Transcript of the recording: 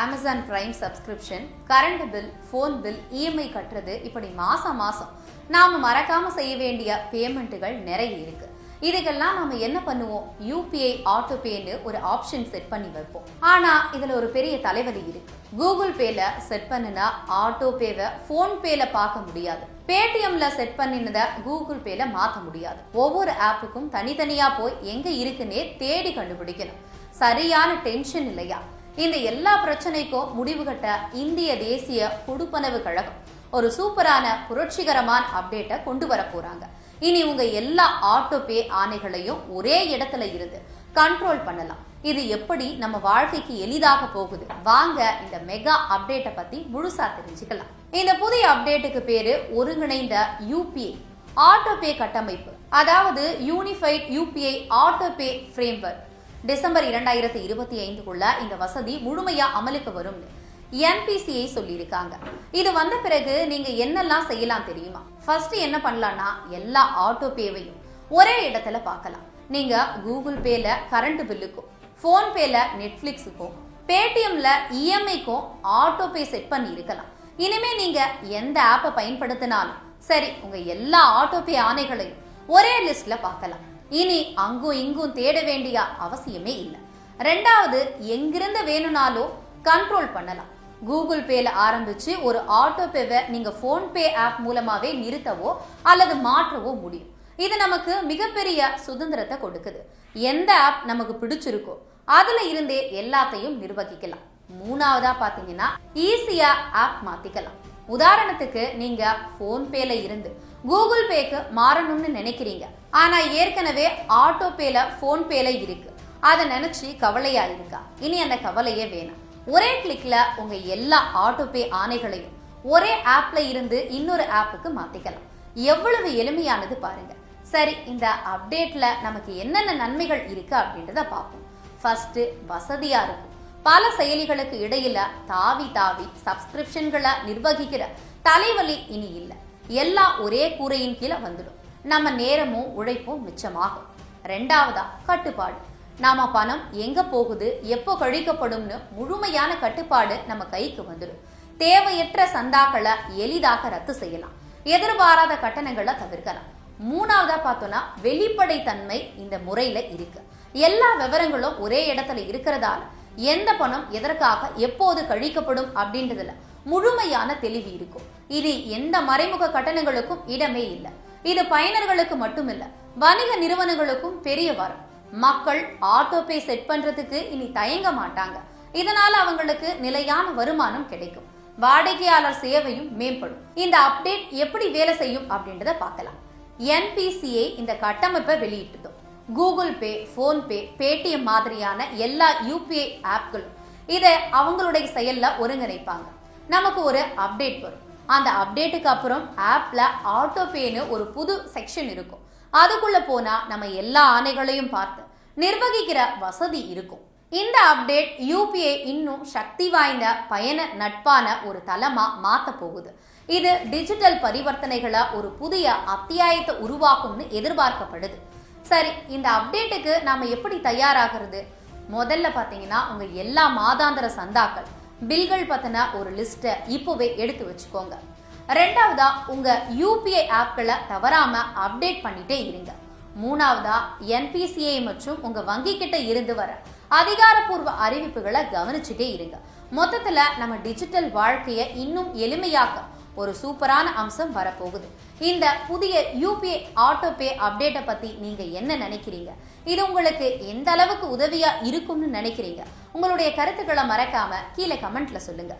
Amazon prime subscription current bill phone bill EMI கட்டுறது இப்படி மாசம் மாசம். நாம மறக்காம செய்ய வேண்டிய பேமெண்ட்டுகள் நிறைய இருக்கு. இதுக்கெல்லாம் நாம என்ன பண்ணுவோம்? யூபிஐ ஆட்டோ பேன்னு ஒரு ஆப்ஷன் செட் பண்ணி வைப்போம். ஆனா இதுல ஒரு பெரிய தலைவலி இருக்கு. கூகுள் பேல செட் பண்ணினா ஆட்டோ பேவை போன் பேல பார்க்க முடியாது. பேடிஎம்ல செட் பண்ணினத கூகுள் பேல மாத்த முடியாது. ஒவ்வொரு ஆப்புக்கும் தனித்தனியா போய் எங்க இருக்குன்னே தேடி கண்டுபிடிக்கணும். சரியான டென்ஷன் இல்லையா? இந்த எல்லா பிரச்சனைக்கும் முடிவு கட்ட இந்திய தேசிய கொடுப்பனவு கழகம் ஒரு சூப்பரான புரட்சிகரமான அப்டேட்டை கொண்டு வர போறாங்க. இனி உங்க எல்லா ஆட்டோ பே ஆணைகளையும் ஒரே இடத்துல இருந்து கண்ட்ரோல் பண்ணலாம். இது எப்படி நம்ம வாழ்க்கைக்கு எளிதாக போகுது? வாங்க இந்த மெகா அப்டேட்டை பத்தி முழுசா தெரிஞ்சுக்கலாம். இந்த புதிய அப்டேட்டுக்கு பேரு ஒருங்கிணைந்த யூபிஐ ஆட்டோ பே கட்டமைப்பு. அதாவது unified UPI auto pay framework December இரண்டாயிரத்தி இருபத்தி ஐந்துக்குள்ள இந்த வசதி முழுமையா அமலுக்கு வரும். என்பிசிஐ சொல்லியிருக்காங்க. இது வந்த பிறகு நீங்க என்னெல்லாம் செய்யலாம் தெரியுமா? ஃபர்ஸ்ட் என்ன பண்ணலாம்னா எல்லா ஆட்டோ பேவையும் ஒரே இடத்துல பார்க்கலாம். நீங்க கூகுள் பேல கரண்ட் பில்லுக்கும் ஃபோன் பேல நெட்ஃபிளிக்ஸுக்கும் பேடிஎம்ல இஎம்ஐக்கும் ஆட்டோ பே செட் பண்ணி இருக்கலாம். இனிமே நீங்க எந்த ஆப்பை பயன்படுத்தினாலும் சரி உங்க எல்லா ஆட்டோ பே ஆணைகளையும் ஒரே லிஸ்ட்ல பார்க்கலாம். இனி அங்கும் இங்கும் தேட வேண்டிய அவசியமே இல்லை. ரெண்டாவது எங்கிருந்து வேணும்னாலும் கண்ட்ரோல் பண்ணலாம். கூகுள் பேல ஆரம்பிச்சு ஒரு ஆட்டோ பேவை நீங்க போன்பே ஆப் மூலமாவே நிறுத்தவோ அல்லது மாற்றவோ முடியும். இது நமக்கு மிகப்பெரிய சுதந்திரத்தை கொடுக்குது. எந்த ஆப் நமக்கு பிடிச்சிருக்கோ அதுல இருந்தே எல்லாத்தையும் நிர்வகிக்கலாம். மூணாவதா பாத்தீங்கன்னா ஈஸியா ஆப் மாத்திக்கலாம். உதாரணத்துக்கு நீங்க போன்பேல இருந்து கூகுள் பேக்கு மாறணும்னு நினைக்கிறீங்க. ஆனா ஏற்கனவே ஆட்டோ பேல போன்பேல இருக்கு. அதை நினைச்சு கவலையா இருக்கா? இனி அந்த கவலையே வேணாம். ஒரே கிளிக்ல உங்க எல்லா ஆட்டோ பே ஆணைகளையும் ஒரே ஆப்ல இருந்து இன்னொரு ஆப்புக்கு மாத்திக்கலாம். எவ்வளவு எளிமையானது பாருங்க. சரி இந்த அப்டேட்ல நமக்கு என்னென்ன நன்மைகள் இருக்கு அப்படின்றத பார்ப்போம். ஃபர்ஸ்ட் வசதியா இருக்கும். பல செயலிகளுக்கு இடையில தாவி தாவி சப்ஸ்கிரிப்ஷன்களை நிர்வகிக்கிற தலைவலி இனி இல்லை. எல்லாம் ஒரே கூரையின் கீழே வந்துடும். நம்ம நேரமும் உழைப்பும் மிச்சமாகும். ரெண்டாவதா கட்டுப்பாடு. நாம பணம் எங்க போகுது எப்போ கழிக்கப்படும்னு முழுமையான கட்டுப்பாடு நம்ம கைக்கு வந்துடும். தேவையற்ற சந்தாக்களை எளிதாக ரத்து செய்யலாம். எதிர்பாராத கட்டணங்களை தவிர்க்கலாம். மூணாவதா பார்த்தோம்னா வெளிப்படைத்தன்மை இந்த முறையில இருக்கு. எல்லா விவரங்களும் ஒரே இடத்துல இருக்கிறதால எந்த பணம் எதற்காக எப்போது கழிக்கப்படும் அப்படின்றதுல முழுமையான தெளிவு இருக்கும். இது எந்த மறைமுக கட்டணங்களுக்கும் இடமே இல்லை. இது பயனர்களுக்கு மட்டுமில்ல வணிக நிறுவனங்களுக்கும் பெரிய வரம். மக்கள் ஆட்டோ பே செட் பண்றதுக்கு இனி தயங்க மாட்டாங்க. இதனால அவங்களுக்கு நிலையான வருமானம் கிடைக்கும். வாடிக்கையாளர் சேவையும் மேம்படும். இந்த அப்டேட் எப்படி வேலை செய்யும் அப்படின்றத பார்க்கலாம். என்பிசிஐ இந்த கட்டமைப்பை வெளியிட்டதும். கூகுள் பே ஃபோன்பே பேடிஎம் மாதிரியான எல்லா யூபிஐ ஆப்களும் இதை அவங்களுடைய செயலில் ஒருங்கிணைப்பாங்க. நமக்கு ஒரு அப்டேட் வரும். அந்த அப்டேட்டுக்கு அப்புறம் ஆப்பில் ஆட்டோபேன்னு ஒரு புது செக்ஷன் இருக்கும். அதுக்குள்ளே போனால் நம்ம எல்லா ஆணைகளையும் பார்த்து நிர்வகிக்கிற வசதி இருக்கும். இந்த அப்டேட் யூபிஐ இன்னும் சக்தி வாய்ந்த பயண நட்பான ஒரு தளமாக மாற்ற போகுது. இது டிஜிட்டல் பரிவர்த்தனைகளை ஒரு புதிய அத்தியாயத்தை உருவாக்கும்னு எதிர்பார்க்கப்படுது. சரி இந்த அப்டேட்டுக்கு நாம எப்படி தயாராகிறது? முதல்ல பாத்தீங்கன்னா உங்க எல்லா மாதாந்திர சந்தாக்கள் பில்கள் பத்தின ஒரு லிஸ்ட்டை இப்போவே எடுத்து வச்சுக்கோங்க. ரெண்டாவதா உங்க யூபிஐ ஆப்களை தவறாம அப்டேட் பண்ணிட்டே இருங்க. மூணாவதா என்பிசிஐ மற்றும் உங்க வங்கி கிட்ட இருந்து வர அதிகாரப்பூர்வ அறிவிப்புகளை கவனிச்சுட்டே இருங்க. மொத்தத்துல நம்ம டிஜிட்டல் வாழ்க்கையை இன்னும் எளிமையாக்க ஒரு சூப்பரான அம்சம் வரப்போகுது. இந்த புதிய யூபிஐ ஆட்டோ பே அப்டேட்டை பத்தி நீங்க என்ன நினைக்கிறீங்க? இது உங்களுக்கு எந்த அளவுக்கு உதவியா இருக்கும்னு நினைக்கிறீங்க? உங்களுடைய கருத்துக்களை மறக்காம கீழே கமெண்ட்ல சொல்லுங்க.